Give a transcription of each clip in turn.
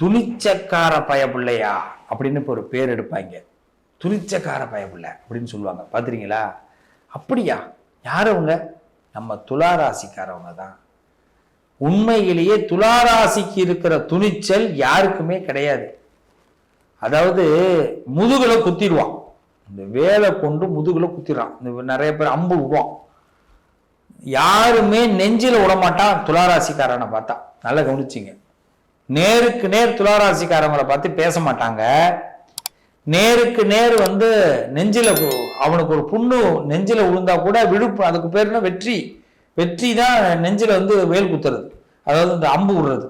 துணிச்சக்கார பயப்பிள்ளையா அப்படின்னு இப்போ ஒரு பேர் எடுப்பாங்க. துணிச்சக்கார பயப்பிள்ளை அப்படின்னு சொல்லுவாங்க. பார்த்துறீங்களா அப்படியா? யார் அவங்க? நம்ம துளாராசிக்காரவங்க தான். உண்மையிலேயே துளாராசிக்கு இருக்கிற துணிச்சல் யாருக்குமே கிடையாது. அதாவது முதுகில் குத்திடுவான். இந்த வேலை கொண்டு முதுகில் குத்திடுறான். இந்த நிறைய பேர் அம்பு விடுவான். யாருமே நெஞ்சில் விடமாட்டான் துளாராசிக்காரனை பார்த்தா. நல்லா கவனிச்சிங்க. நேருக்கு நேர் துளாராசிக்காரங்களை பார்த்து பேச மாட்டாங்க. நேருக்கு நேர் வந்து நெஞ்சில அவனுக்கு ஒரு புண்ணு நெஞ்சில விழுந்தா கூட விழுப்பு அதுக்கு பேருனா வெற்றி. வெற்றி தான் நெஞ்சில வந்து வேல் குத்துறது. அதாவது இந்த அம்பு விடுறது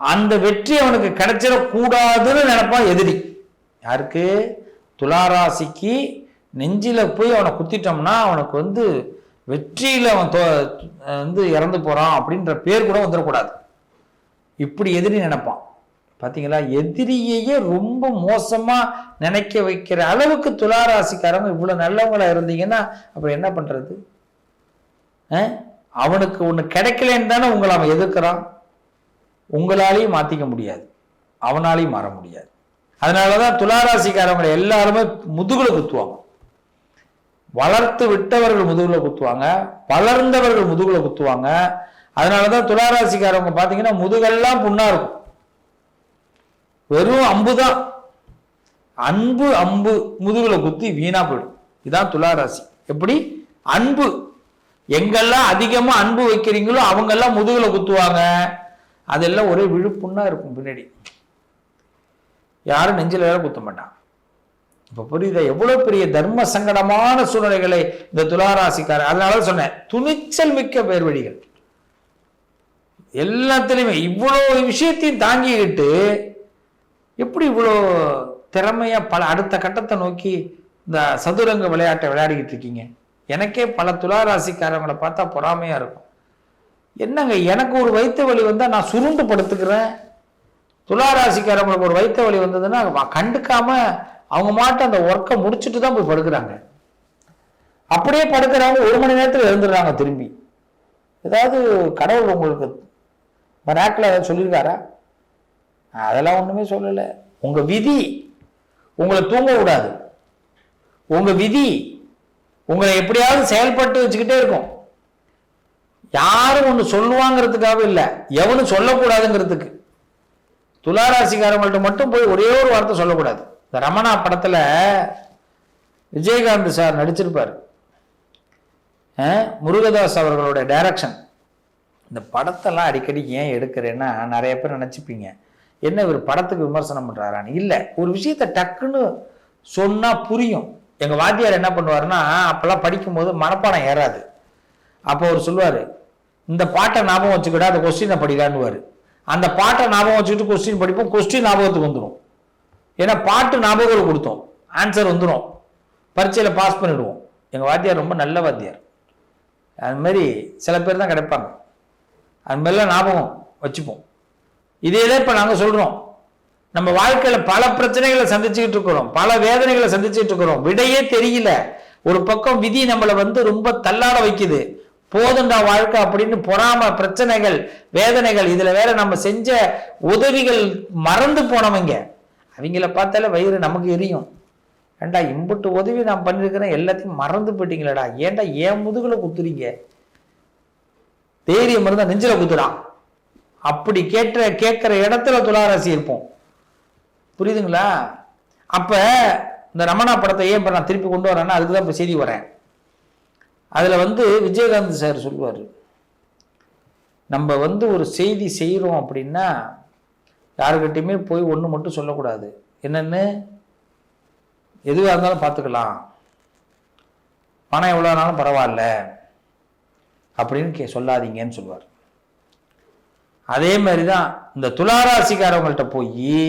அந்த வெற்றி அவனுக்கு கிடைச்சிடக்கூடாதுன்னு நினைப்பான் எதிரி. யாருக்கு? துளாராசிக்கு நெஞ்சில போய் அவனை குத்திட்டோம்னா அவனுக்கு வந்து வெற்றியில அவன் வந்து இறந்து போறான் அப்படின்ற பேர் கூட வந்துடக்கூடாது. இப்படி எதிரி நினைப்பான். பாத்தீங்களா? எதிரியையே ரொம்ப மோசமா நினைக்க வைக்கிற அளவுக்கு துளாராசிக்காரங்க இவ்வளவு நல்லவங்களாக இருந்தீங்கன்னா அப்புறம் என்ன பண்றது? அஹ்? அவனுக்கு ஒண்ணு கிடைக்கலன்னு தானே உங்களை அவன் எதிர்க்கிறான். உங்களாலையும் மாத்திக்க முடியாது. அவனாலையும் மாற முடியாது. அதனாலதான் துளாராசிக்காரவங்களை எல்லாருமே முதுகுல குத்துவாங்க. வளர்த்து விட்டவர்கள் முதுகில் குத்துவாங்க. வளர்ந்தவர்கள் முதுகுல குத்துவாங்க. அதனால தான் துளாராசிக்காரவங்க பார்த்தீங்கன்னா முதுகெல்லாம் புண்ணா இருக்கும். வெறும் அம்பு தான். அன்பு அம்பு முதுகில் குத்தி வீணா போயிடும். இதுதான் துளாராசி. எப்படி? அன்பு. எங்கெல்லாம் அதிகமாக அன்பு வைக்கிறீங்களோ அவங்கெல்லாம் முதுகில் குத்துவாங்க. அதெல்லாம் ஒரே விழுப்புண்ணா இருக்கும் பின்னாடி. யாரும் நெஞ்சில் வேற குத்த மாட்டான் இப்போ புரியுதா? எவ்வளோ பெரிய தர்ம சங்கடமான சூழ்நிலைகளை இந்த துளாராசிக்காரர் அதனால சொன்னேன் துணிச்சல் மிக்க பேர் வழிகள் எல்லாத்துலேயுமே இவ்வளோ விஷயத்தையும் தாங்கிக்கிட்டு எப்படி இவ்வளோ திறமையாக பல அடுத்த கட்டத்தை நோக்கி இந்த சதுரங்க விளையாட்டை விளையாடிக்கிட்டு இருக்கீங்க? எனக்கே பல துளாராசிக்காரங்களை பார்த்தா பொறாமையாக இருக்கும். என்னங்க எனக்கு ஒரு வைத்த வலி வந்தால் நான் சுருண்டு படுத்துக்கிறேன் துளாராசிக்காரங்களுக்கு ஒரு வைத்த வலி வந்ததுன்னா கண்டுக்காமல் அவங்க மாட்ட அந்த ஒர்க்கை முடிச்சுட்டு தான் போய் படுக்கிறாங்க. அப்படியே படுக்கிறவங்க ஒரு மணி நேரத்தில் எழுந்துடுறாங்க திரும்பி. ஏதாவது கடவுள் உங்களுக்கு மராக்கில் ஏதாவது சொல்லியிருக்காரா? அதெல்லாம் ஒன்றுமே சொல்லலை. உங்கள் விதி உங்களை தூங்க விடாது. உங்கள் விதி உங்களை எப்படியாவது செயல்பட்டு வச்சுக்கிட்டே இருக்கும். யாரும் ஒன்று சொல்லுவாங்கிறதுக்காக இல்லை. எவனும் சொல்லக்கூடாதுங்கிறதுக்கு. துளாராசிக்காரங்கள்ட்ட மட்டும் போய் ஒரே ஒரு வார்த்தை சொல்லக்கூடாது. இந்த ரமணா படத்தில் விஜயகாந்த் சார் நடிச்சிருப்பார். முருகதாஸ் அவர்களுடைய டைரக்ஷன் இந்த படத்தெல்லாம் அடிக்கடி ஏன் எடுக்கிறேன்னா நிறைய பேர் நினச்சிப்பீங்க. என்ன இவர் படத்துக்கு விமர்சனம் பண்ணுறாரான்னு இல்லை ஒரு விஷயத்த டக்குன்னு சொன்னால் புரியும். எங்கள் வாத்தியார் என்ன பண்ணுவாருன்னா அப்போல்லாம் படிக்கும்போது மனப்பாடம் ஏறாது. அப்போ அவர் சொல்லுவார் இந்த பாட்டை ஞாபகம் வச்சுக்கிட்டா அந்த கொஸ்டினை படிக்கலான்னுவார் அந்த பாட்டை ஞாபகம் வச்சுக்கிட்டு கொஸ்டின் படிப்போம் கொஸ்டின் ஞாபகத்துக்கு வந்துடும் ஏன்னா பாட்டு ஞாபகம் கொடுத்தோம். ஆன்சர் வந்துடும் பரீட்சையில் பாஸ் பண்ணிவிடுவோம் எங்கள் வாத்தியார் ரொம்ப நல்ல வாத்தியார். அது மாதிரி சில பேர் தான் கிடைப்பாங்க. அது மாதிரிலாம் ஞாபகம் வச்சுப்போம். இதே தான் இப்போ நாங்கள் சொல்கிறோம் நம்ம வாழ்க்கையில் பல பிரச்சனைகளை சந்திச்சுக்கிட்டு இருக்கிறோம். பல வேதனைகளை சந்திச்சுட்டு இருக்கிறோம். விடையே தெரியல. ஒரு பக்கம் விதி நம்மளை வந்து ரொம்ப தள்ளாட வைக்குது. போதுண்டா வாழ்க்கை அப்படின்னு பொறாம பிரச்சனைகள் வேதனைகள் இதில் வேற நம்ம செஞ்ச உதவிகள் மறந்து போனவங்க அவங்கள பார்த்தாலே வயிறு நமக்கு எரியும். ஏண்டா இம்புட்டு உதவி நான் பண்ணியிருக்கிறேன் எல்லாத்தையும் மறந்து போயிட்டீங்களடா. ஏன்டா ஏன் முதுகில் குத்துறீங்க? தைரியம் இருந்தா நெஞ்சில குத்துறான் அப்படி கேட்ட கேட்கிற இடத்துல துளாராசி இருப்போம். புரியுதுங்களா? அப்ப இந்த ரமணா படத்தை ஏன் நான் திருப்பி கொண்டு வரேன்னா அதுக்கு தான் இப்ப செய்தி வரேன். அதுல வந்து விஜயகாந்த் சார் சொல்லுவார் நம்ம வந்து ஒரு செய்தி செய்கிறோம் அப்படின்னா யாருக்கிட்டையுமே போய் ஒன்று மட்டும் சொல்லக்கூடாது. என்னென்னு? எதுவாக இருந்தாலும் பார்த்துக்கலாம். பணம் எவ்வளோனாலும் பரவாயில்ல. அப்படின்னு கே சொல்லாதீங்கன்னு சொல்லுவார். அதே மாதிரி தான் இந்த துளாராசிக்காரவங்கள்ட்ட போய்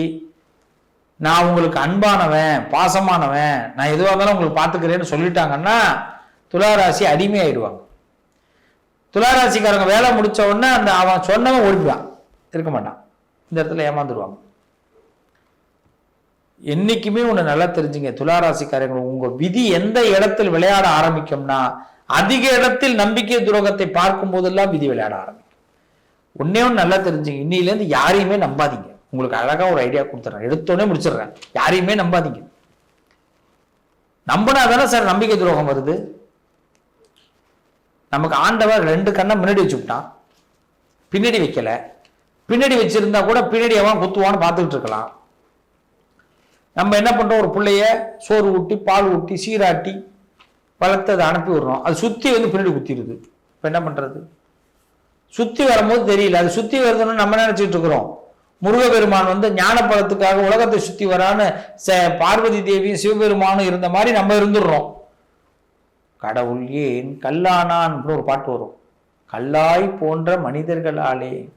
நான் உங்களுக்கு அன்பானவன் பாசமானவன் நான் எதுவாக இருந்தாலும் உங்களுக்கு பார்த்துக்கிறேன்னு சொல்லிட்டாங்கன்னா துளாராசி அடிமையாயிடுவாங்க. துளாராசிக்காரங்க வேலை முடித்த உடனே அந்த அவன் சொன்னவன் ஓடிப்பான் இருக்க மாட்டான். இந்த இடத்துல ஏமாந்துருவாங்க. என்னைக்குமே ஒன்று நல்லா தெரிஞ்சுங்க. துளாராசிக்காரங்க உங்கள் விதி எந்த இடத்தில் விளையாட ஆரம்பிக்கும்னா அதிக இடத்தில் நம்பிக்கை துரோகத்தை பார்க்கும் போதெல்லாம் விதி விளையாட ஆரம்பிக்கும். ஒன்னே ஒன்று நல்லா தெரிஞ்சுங்க. இன்னிலேருந்து யாரையுமே நம்பாதீங்க. உங்களுக்கு அழகாக ஒரு ஐடியா கொடுத்துட்றேன் எடுத்தோடனே முடிச்சிடுறேன். யாரையுமே நம்பாதீங்க. நம்பினா தானே சார் நம்பிக்கை துரோகம் வருது? நமக்கு ஆண்டவர் ரெண்டு கண்ணை முன்னாடி வச்சு விட்டான். பின்னாடி வைக்கல. பின்னாடி வச்சிருந்தா கூட பின்னாடி அவன் குத்துவான்னு பார்த்துக்கிட்டு இருக்கலாம். நம்ம என்ன பண்ணுறோம் ஒரு பிள்ளைய சோறு ஊட்டி பால் ஊட்டி சீராட்டி வளர்த்து அதை அனுப்பி விடுறோம். அது சுற்றி வந்து பின்னாடி குத்திடுது. இப்போ என்ன பண்ணுறது சுத்தி வரும்போது தெரியல. அது சுத்தி வருதுன்னு நம்ம நினைச்சிட்டு இருக்கிறோம்? முருகப்பெருமான் வந்து ஞானப்பழத்துக்காக உலகத்தை சுத்தி வரான்னு ச- பார்வதி தேவியும் சிவபெருமானும் இருந்த மாதிரி நம்ம இருந்துடுறோம். கடவுள் ஏன் கல்லானான் ஒரு பாட்டு வரும். கல்லாய் போன்ற மனிதர்களாலே.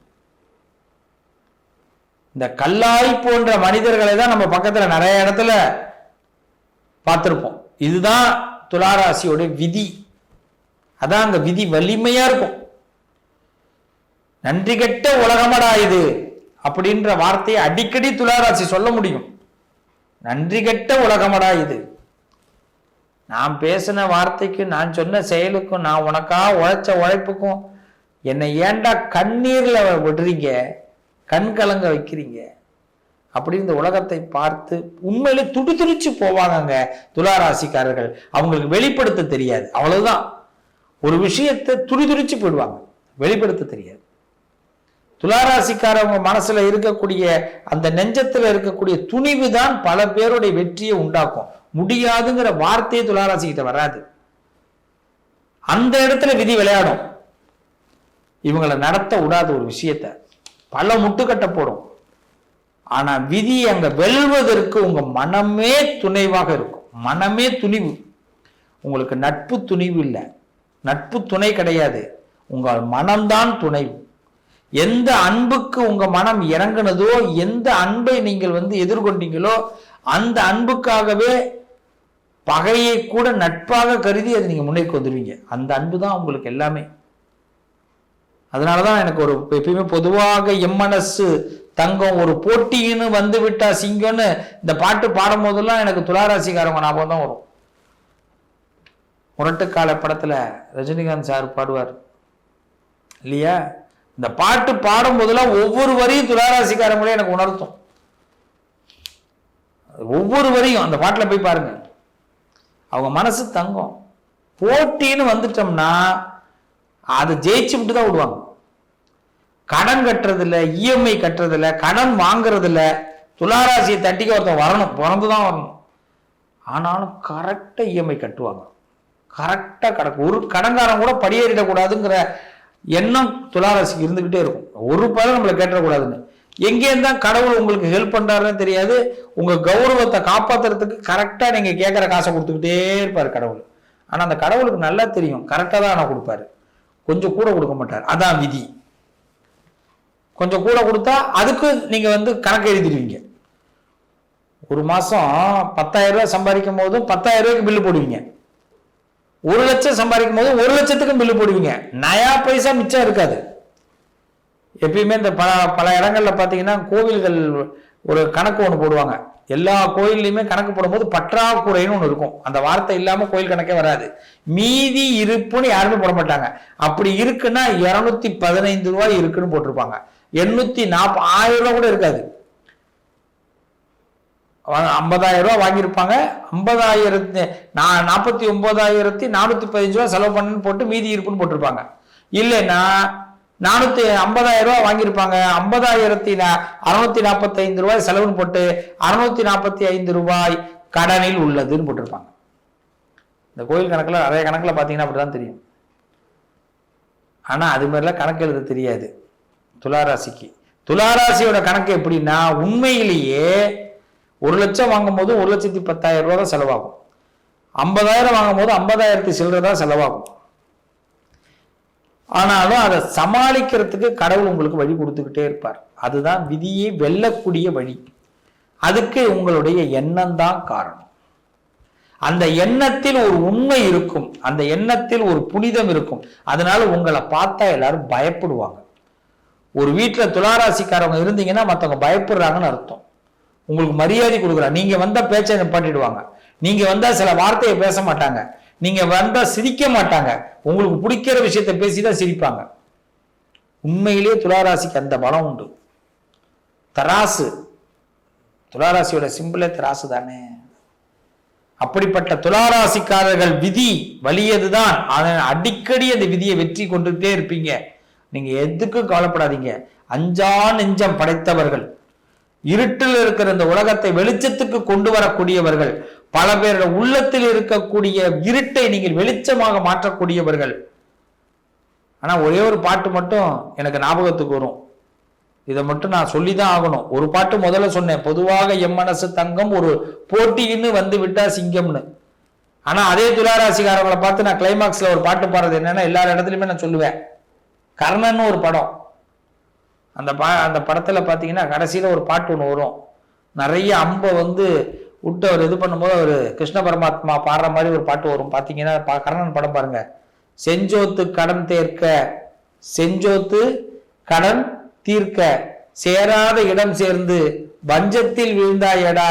இந்த கல்லாய் போன்ற மனிதர்களை தான் நம்ம பக்கத்துல நிறைய இடத்துல பார்த்துருப்போம். இதுதான் துளாராசியோட விதி. அதான் அந்த விதி வலிமையா இருக்கும். நன்றி கெட்ட உலகமடா இது அப்படின்ற வார்த்தையை அடிக்கடி துளாராசி சொல்ல முடியும். நன்றி கெட்ட உலகமடா இது. நான் பேசின வார்த்தைக்கு நான் சொன்ன செயலுக்கும் நான் உனக்கா உழைச்ச உழைப்புக்கும் என்னை ஏன்டா கண்ணீர்ல விடுறீங்க? கண் கலங்க வைக்கிறீங்க? அப்படி இந்த உலகத்தை பார்த்து உண்மையிலே துடி துடிச்சு போவாங்கங்க துளாராசிக்காரர்கள். அவங்களுக்கு வெளிப்படுத்த தெரியாது. அவ்வளவுதான். ஒரு விஷயத்தை துடி துடிச்சு போயிடுவாங்க. வெளிப்படுத்த தெரியாது. துளாராசிக்காரவங்க மனசுல இருக்கக்கூடிய அந்த நெஞ்சத்துல இருக்கக்கூடிய துணிவு தான் பல பேருடைய வெற்றியை உண்டாக்கும். முடியாதுங்கிற வார்த்தையே துளாராசிக்கிட்ட வராது. அந்த இடத்துல விதி விளையாடும். இவங்களை நடத்த விடாத ஒரு விஷயத்த. பல முட்டுக்கட்டை போடும். ஆனா விதி அங்க வெல்வதற்கு உங்க மனமே துணைவாக இருக்கும். மனமே துணிவு. உங்களுக்கு நட்பு துணிவு இல்லை. நட்பு துணை கிடையாது. உங்கள் மனம்தான் துணைவு. எந்த அன்புக்கு உங்க மனம் இறங்குனதோ எந்த அன்பை நீங்கள் வந்து எதிர்கொண்டீங்களோ அந்த அன்புக்காகவே பகையை கூட நட்பாக கருதி அதை நீங்க முன்னேக்கு வந்துடுவீங்க அந்த அன்பு தான் உங்களுக்கு எல்லாமே. அதனாலதான் எனக்கு ஒரு எப்பயுமே பொதுவாக எம்மனசு தங்கம் ஒரு போட்டின்னு வந்து விட்டா சிங்கம்னு இந்த பாட்டு பாடும் போதெல்லாம் எனக்கு துளாராசிக்காரங்க ஞாபகம் தான் வரும். முரட்டுக்கால படத்துல ரஜினிகாந்த் சார் பாடுவார். இல்லையா? இந்த பாட்டு பாடும் போதெல்லாம் ஒவ்வொரு வரியும் துளாராசிக்காரங்களே எனக்கு உணர்த்தும். ஒவ்வொரு வரியும் அந்த பாட்டில் போய் பாருங்க. அவங்க மனசு தங்கம். போட்டின்னு வந்துட்டோம்னா அதை ஜெயிச்சு விட்டு தான் விடுவாங்க. கடன் கட்டுறதில்ல இஎம்ஐ கட்டுறதில்ல கடன் வாங்குறதில்ல. துளாராசியை தட்டிக்க ஒருத்தன் வரணும் பிறந்து தான் வரணும். ஆனாலும் கரெக்டாக இஎம்ஐ கட்டுவாங்க. கரெக்டாக கிடக்கும் ஒரு கடன்காரன் கூட படியேறிடக்கூடாதுங்கிற எண்ணம் துளாராசிக்கு இருந்துக்கிட்டே இருக்கும். ஒரு பதம் நம்மளை கேட்டக்கூடாதுன்னு எங்கேருந்து தான் கடவுள் உங்களுக்கு ஹெல்ப் பண்ணுறாருன்னு தெரியாது. உங்கள் கௌரவத்தை காப்பாத்துறதுக்கு கரெக்டாக நீங்கள் கேட்குற காசை கொடுத்துக்கிட்டே இருப்பார் கடவுள். ஆனால் அந்த கடவுளுக்கு நல்லா தெரியும். கரெக்டாக தான் ஆனால் கொடுப்பாரு. கொஞ்சம் கூட கொடுக்க மாட்டார். அதான் விதி. கொஞ்சம் கூட கொடுத்தா அதுக்கு நீங்க வந்து கணக்கு எழுதிடுவீங்க. ஒரு மாசம் பத்தாயிரம் ரூபாய் சம்பாதிக்கும் போதும் பத்தாயிரம் ரூபாய்க்கு பில்லு போடுவீங்க. ஒரு லட்சம் சம்பாதிக்கும் போது ஒரு லட்சத்துக்கும் பில்லு போடுவீங்க. நயா பைசா மிச்சம் இருக்காது. எப்பயுமே இந்த பல பல இடங்கள்ல பார்த்தீங்கன்னா கோவில்கள் ஒரு கணக்கு ஒன்று போடுவாங்க. எல்லா கோயில்லையுமே கணக்கு போடும்போது பற்றாக்குறைன்னு ஒன்று இருக்கும். அந்த வார்த்தை இல்லாமல் கோயில் கணக்கே வராது. மீதி இருப்புன்னு யாருமே போட மாட்டாங்க. அப்படி இருக்குன்னா இரநூத்தி பதினைந்து ரூபாய் இருக்குன்னு போட்டிருப்பாங்க. எண்ணூத்தி நாற்ப ஆயிரம் ரூபாய் கூட இருக்காது. ஐம்பதாயிரம் ரூபா வாங்கியிருப்பாங்க. ஐம்பதாயிரத்து நான் நாற்பத்தி ஒன்பதாயிரத்தி நானூற்றி பதினஞ்சு ரூபா செலவு பண்ணுன்னு போட்டு மீதி இருப்புன்னு போட்டிருப்பாங்க. இல்லைன்னா நானூத்தி ஐம்பதாயிரம் ரூபா வாங்கியிருப்பாங்க. ஐம்பதாயிரத்தி அறுநூத்தி நாற்பத்தி ஐந்து ரூபாய் செலவுன்னு போட்டு அறுநூத்தி நாற்பத்தி ஐந்து ரூபாய் கடனில் உள்ளதுன்னு போட்டிருப்பாங்க. இந்த கோயில் கணக்கில் நிறைய கணக்கில் பார்த்தீங்கன்னா அப்படிதான் தெரியும். ஆனால் அது மாதிரிலாம் கணக்கு எழுத தெரியாது. துளாராசிக்கு. துளாராசியோட கணக்கு எப்படின்னா உண்மையிலேயே ஒரு லட்சம் வாங்கும் போது ஒரு லட்சத்தி பத்தாயிரம் ரூபா தான் செலவாகும். ஐம்பதாயிரம் வாங்கும் போது ஐம்பதாயிரத்தி சில்லற தான் செலவாகும். ஆனாலும் அதை சமாளிக்கிறதுக்கு கடவுள் உங்களுக்கு வழி கொடுத்துக்கிட்டே இருப்பார். அதுதான் விதியை வெல்லக்கூடிய வழி. அதுக்கு உங்களுடைய எண்ணம் தான் காரணம். அந்த எண்ணத்தில் ஒரு உண்மை இருக்கும். அந்த எண்ணத்தில் ஒரு புனிதம் இருக்கும். அதனால உங்களை பார்த்தா எல்லாரும் பயப்படுவாங்க. ஒரு வீட்டில் துளாராசிக்காரவங்க இருந்தீங்கன்னா மற்றவங்க பயப்படுறாங்கன்னு அர்த்தம். உங்களுக்கு மரியாதை கொடுக்குறாங்க நீங்கள் வந்தால் பேச்சை நிப்பாட்டிடுவாங்க. நீங்கள் வந்தால் சில வார்த்தையை பேச மாட்டாங்க. நீங்கள் வந்தால் சிரிக்க மாட்டாங்க. உங்களுக்கு பிடிக்கிற விஷயத்தை பேசி தான் சிரிப்பாங்க. உண்மையிலேயே துளாராசிக்கு அந்த பலம் உண்டு. தராசு. துளாராசியோட சிம்பிளே தராசு தானே. அப்படிப்பட்ட துளாராசிக்காரர்கள் விதி வலியதுதான். அதன் அடிக்கடி அந்த விதியை வெற்றி கொண்டுட்டே இருப்பீங்க. நீங்கள் எதுக்கும் கவலைப்படாதீங்க. அஞ்சா நெஞ்சம் படைத்தவர்கள். இருட்டில் இருக்கிற இந்த உலகத்தை வெளிச்சத்துக்கு கொண்டு வரக்கூடியவர்கள். பல பேரோட உள்ளத்தில் இருக்கக்கூடிய இருட்டை நீங்கள் வெளிச்சமாக மாற்றக்கூடியவர்கள். ஆனால் ஒரே ஒரு பாட்டு மட்டும் எனக்கு ஞாபகத்துக்கு வரும். இதை மட்டும் நான் சொல்லி தான் ஆகணும். ஒரு பாட்டு முதல்ல சொன்னேன். பொதுவாக எம் மனசு தங்கம் ஒரு போட்டின்னு வந்து விட்டா சிங்கம்னு. ஆனால் அதே துளாராசிக்காரங்களை பார்த்து நான் கிளைமாக்ஸில் ஒரு பாட்டு பாடுறது என்னென்னா எல்லா இடத்துலையுமே நான் சொல்லுவேன். கர்ணன்னு ஒரு படம். அந்த பா அந்த படத்துல பாத்தீங்கன்னா கடைசியில ஒரு பாட்டு ஒன்று வரும். நிறைய அம்பை வந்து விட்டு அவர் இது பண்ணும்போது அவர் கிருஷ்ண பரமாத்மா பாடுற மாதிரி ஒரு பாட்டு வரும். பாத்தீங்கன்னா பா- கர்ணன் படம் பாருங்க. செஞ்சோத்து கடன் தேர்க்க செஞ்சோத்து கடன் தீர்க்க சேராத இடம் சேர்ந்து வஞ்சத்தில் விழுந்தாயடா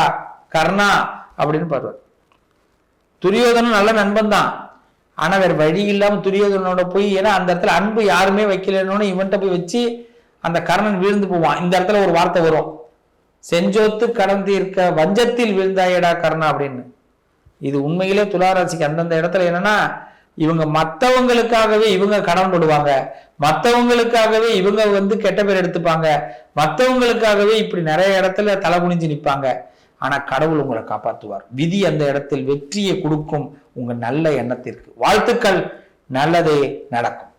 கர்ணா அப்படின்னு பாருவார் துரியோதனும் நல்ல நண்பன் தான் ஆனா வேற வழி இல்லாம துரியோதனோட போய் ஏன்னா அந்த இடத்துல அன்பு யாருமே வைக்கலன்னு இவன்கிட்ட போய் வச்சு அந்த கர்ணன் வீழ்ந்து போவான். இந்த இடத்துல ஒரு வார்த்தை வரும். செஞ்சோத்து கடந்து இருக்க வஞ்சத்தில் வீழ்ந்தாயடா கர்ணா அப்படின்னு. இது உண்மையிலே துளாராசிக்கு அந்தந்த இடத்துல என்னன்னா இவங்க மற்றவங்களுக்காகவே இவங்க கடன் போடுவாங்க. மற்றவங்களுக்காகவே இவங்க வந்து கெட்ட பேர் எடுத்துப்பாங்க. மற்றவங்களுக்காகவே இப்படி நிறைய இடத்துல தலை குனிஞ்சு நிற்பாங்க ஆனா கடவுள் உங்களை காப்பாற்றுவார் விதி அந்த இடத்தில் வெற்றியை கொடுக்கும். உங்கள் நல்ல எண்ணத்திற்கு. வாழ்த்துக்கள். நல்லதே நடக்கும்.